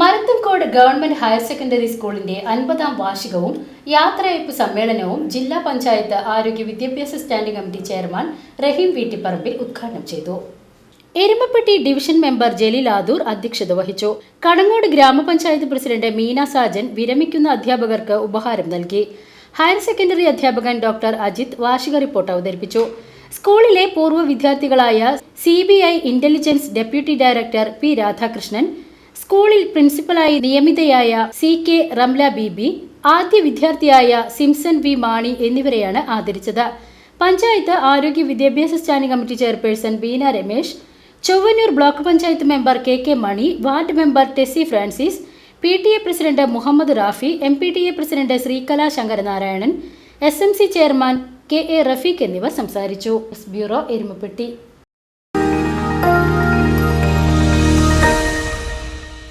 മരത്തുംകോട് government higher secondary സ്കൂളിന്റെ അൻപതാം വാർഷികവും യാത്രയയപ്പ് സമ്മേളനവും ജില്ലാ പഞ്ചായത്ത് ആരോഗ്യ വിദ്യാഭ്യാസ standing committee chairman Rahim Veettipparambil ഉദ്ഘാടനം ചെയ്തു. എരുമപ്പെട്ടി ഡിവിഷൻ മെമ്പർ ജലീൽ ആദൂർ അധ്യക്ഷത വഹിച്ചു. കടങ്ങോട് ഗ്രാമപഞ്ചായത്ത് പ്രസിഡന്റ് മീന സാജൻ വിരമിക്കുന്ന അധ്യാപകർക്ക് ഉപഹാരം നൽകി. ഹയർ സെക്കൻഡറി അധ്യാപകൻ ഡോക്ടർ അജിത് വാർഷിക റിപ്പോർട്ട് അവതരിപ്പിച്ചു. സ്കൂളിലെ പൂർവ വിദ്യാർത്ഥികളായ C B I intelligence deputy director P Radhakrishnan സ്കൂളിൽ പ്രിൻസിപ്പലായി നിയമിതയായ സി കെ റംല ബീബി ആദ്യ വിദ്യാർത്ഥിയായ സിംസൺ വി മാണി എന്നിവരെയാണ് ആദരിച്ചത്. പഞ്ചായത്ത് ആരോഗ്യ വിദ്യാഭ്യാസ standing committee chairperson Beena Ramesh Chowwannur block panchayat member K K Mani ward member Tessy Francis P T A president Muhammad Rafi M P T A president Sreekala Sankaranarayanan S M C chairman K A Rafeeq എന്നിവർ സംസാരിച്ചു. Bureau Erumapetty.